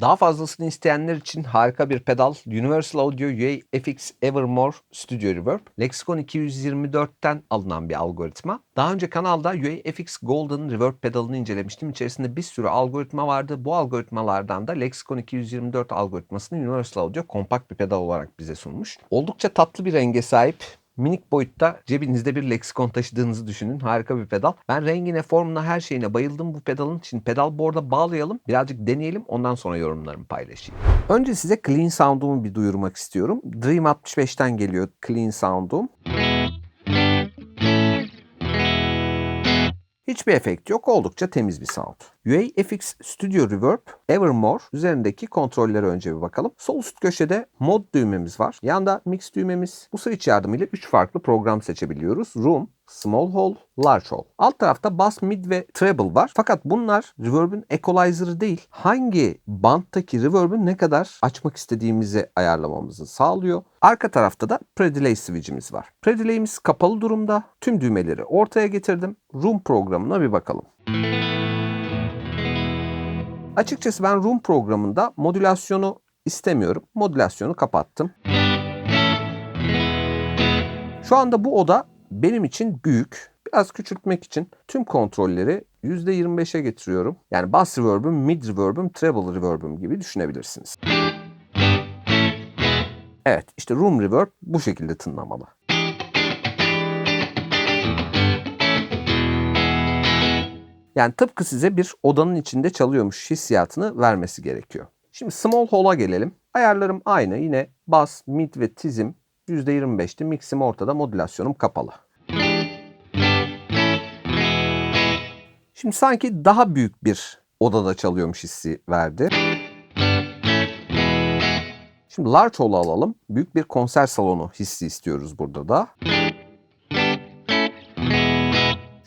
Daha fazlasını isteyenler için harika bir pedal Universal Audio UA FX Evermore Studio Reverb. Lexicon 224'ten alınan bir algoritma. Daha önce kanalda UA FX Golden Reverb pedalını incelemiştim. İçerisinde bir sürü algoritma vardı. Bu algoritmalardan da Lexicon 224 algoritmasını Universal Audio kompakt bir pedal olarak bize sunmuş. Oldukça tatlı bir renge sahip minik boyutta cebinizde bir leksikon taşıdığınızı düşünün. Harika bir pedal. Ben rengine, formuna, her şeyine bayıldım bu pedalın. Şimdi pedal board'a bağlayalım. Birazcık deneyelim. Ondan sonra yorumlarımı paylaşayım. Önce size Clean Sound'umu bir duyurmak istiyorum. Dream 65'ten geliyor Clean Sound'um. Hiçbir efekt yok. Oldukça temiz bir sound. UA FX Studio Reverb Evermore üzerindeki kontrollere önce bir bakalım. Sol üst köşede mod düğmemiz var. Yanda mix düğmemiz. Bu switch yardımıyla 3 farklı program seçebiliyoruz. Room, Small Hole, Large Hole. Alt tarafta bass, mid ve treble var. Fakat bunlar reverb'ün equalizer'ı değil. Hangi banttaki reverb'ü ne kadar açmak istediğimizi ayarlamamızı sağlıyor. Arka tarafta da predelay switch'imiz var. Predelay'imiz kapalı durumda. Tüm düğmeleri ortaya getirdim. Room programına bir bakalım. Açıkçası ben Room programında modülasyonu istemiyorum. Modülasyonu kapattım. Şu anda bu oda benim için büyük. Biraz küçültmek için tüm kontrolleri %25'e getiriyorum. Yani bass reverb'üm, mid reverb'üm, treble reverb'üm gibi düşünebilirsiniz. Evet işte room reverb bu şekilde tınlamalı. Yani tıpkı size bir odanın içinde çalıyormuş hissiyatını vermesi gerekiyor. Şimdi small hole'a gelelim. Ayarlarım aynı. Yine bass, mid ve tizim %25'ti. Mixim ortada, modülasyonum kapalı. Şimdi sanki daha büyük bir odada çalıyormuş hissi verdi. Şimdi large hole alalım. Büyük bir konser salonu hissi istiyoruz burada da.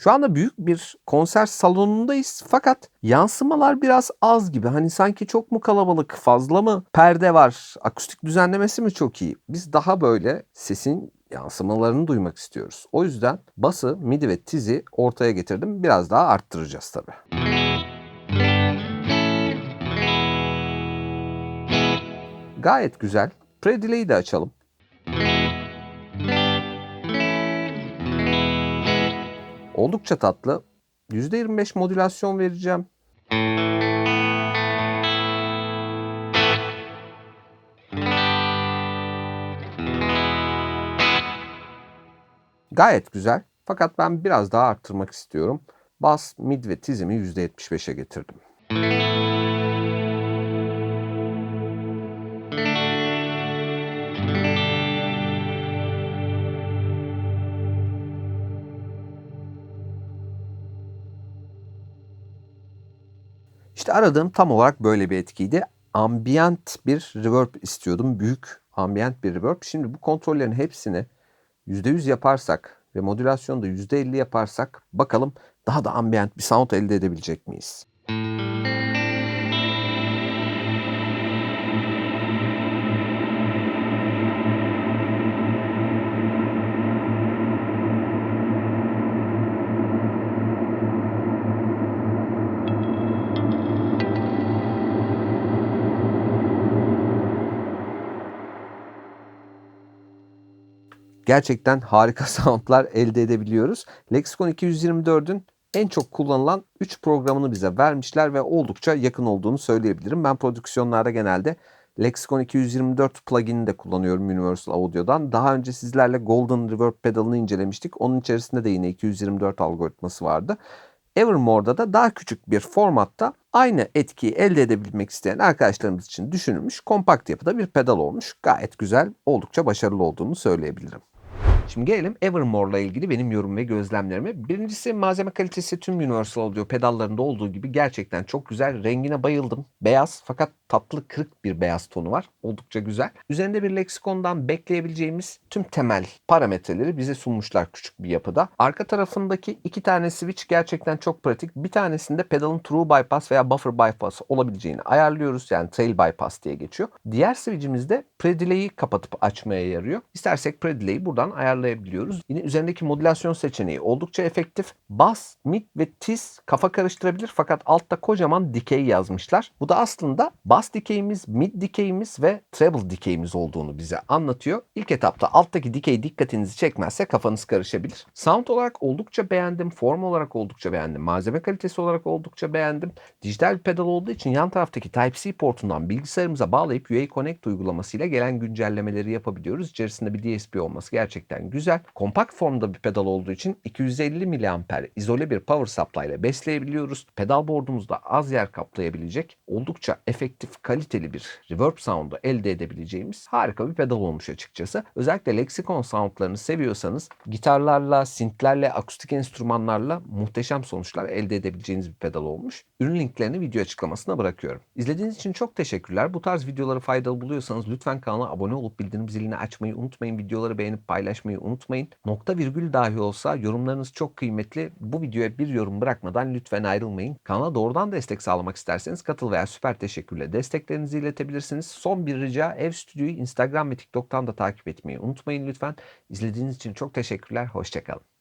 Şu anda büyük bir konser salonundayız fakat yansımalar biraz az gibi. Hani sanki çok mu kalabalık, fazla mı perde var, akustik düzenlemesi mi çok iyi? Biz daha böyle sesin yansımalarını duymak istiyoruz. O yüzden bası, midi ve tizi ortaya getirdim. Biraz daha arttıracağız tabii. Gayet güzel. Predelay'i de açalım. Oldukça tatlı. %25 modülasyon vereceğim. Gayet güzel. Fakat ben biraz daha arttırmak istiyorum. Bas, mid ve tizimi %75'e getirdim. İşte aradığım tam olarak böyle bir etkiydi. Ambient bir reverb istiyordum. Büyük ambient bir reverb. Şimdi bu kontrollerin hepsini %100 yaparsak ve modülasyonu da %50 yaparsak bakalım daha da ambient bir sound elde edebilecek miyiz? Gerçekten harika soundlar elde edebiliyoruz. Lexicon 224'ün en çok kullanılan 3 programını bize vermişler ve oldukça yakın olduğunu söyleyebilirim. Ben prodüksiyonlarda genelde Lexicon 224 pluginini de kullanıyorum Universal Audio'dan. Daha önce sizlerle Golden Reverb pedalını incelemiştik. Onun içerisinde de yine 224 algoritması vardı. Evermore'da da daha küçük bir formatta aynı etkiyi elde edebilmek isteyen arkadaşlarımız için düşünülmüş kompakt yapıda bir pedal olmuş. Gayet güzel, oldukça başarılı olduğunu söyleyebilirim. Şimdi gelelim Evermore'la ilgili benim yorum ve gözlemlerime. Birincisi malzeme kalitesi tüm Universal Audio pedallarında olduğu gibi gerçekten çok güzel. Rengine bayıldım. Beyaz fakat tatlı kırık bir beyaz tonu var. Oldukça güzel. Üzerinde bir leksikondan bekleyebileceğimiz tüm temel parametreleri bize sunmuşlar küçük bir yapıda. Arka tarafındaki iki tane switch gerçekten çok pratik. Bir tanesinde pedalın true bypass veya buffer bypass olabileceğini ayarlıyoruz. Yani trail bypass diye geçiyor. Diğer switch'imiz de predelay'i kapatıp açmaya yarıyor. İstersek predelay'i buradan ayarlayabiliyoruz. Yine üzerindeki modülasyon seçeneği oldukça efektif. Bass, mid ve tiz kafa karıştırabilir fakat altta kocaman dikey yazmışlar. Bu da aslında bass bas dikeyimiz, mid dikeyimiz ve treble dikeyimiz olduğunu bize anlatıyor. İlk etapta alttaki dikey dikkatinizi çekmezse kafanız karışabilir. Sound olarak oldukça beğendim, form olarak oldukça beğendim, malzeme kalitesi olarak oldukça beğendim. Dijital pedal olduğu için yan taraftaki Type-C portundan bilgisayarımıza bağlayıp UA Connect uygulamasıyla gelen güncellemeleri yapabiliyoruz. İçerisinde bir DSP olması gerçekten güzel. Kompakt formda bir pedal olduğu için 250 mAh izole bir power supply ile besleyebiliyoruz. Pedal board'umuzda az yer kaplayabilecek, oldukça efektif, kaliteli bir reverb sound'u elde edebileceğimiz harika bir pedal olmuş açıkçası. Özellikle Lexicon sound'larını seviyorsanız gitarlarla, synthlerle, akustik enstrümanlarla muhteşem sonuçlar elde edebileceğiniz bir pedal olmuş. Ürün linklerini video açıklamasına bırakıyorum. İzlediğiniz için çok teşekkürler. Bu tarz videoları faydalı buluyorsanız lütfen kanala abone olup bildirim zilini açmayı unutmayın. Videoları beğenip paylaşmayı unutmayın. Nokta virgül dahi olsa yorumlarınız çok kıymetli. Bu videoya bir yorum bırakmadan lütfen ayrılmayın. Kanala doğrudan destek sağlamak isterseniz katıl veya süper teşekkürle desteklerinizi iletebilirsiniz. Son bir rica ev stüdyoyu Instagram ve TikTok'tan da takip etmeyi unutmayın lütfen. İzlediğiniz için çok teşekkürler. Hoşçakalın.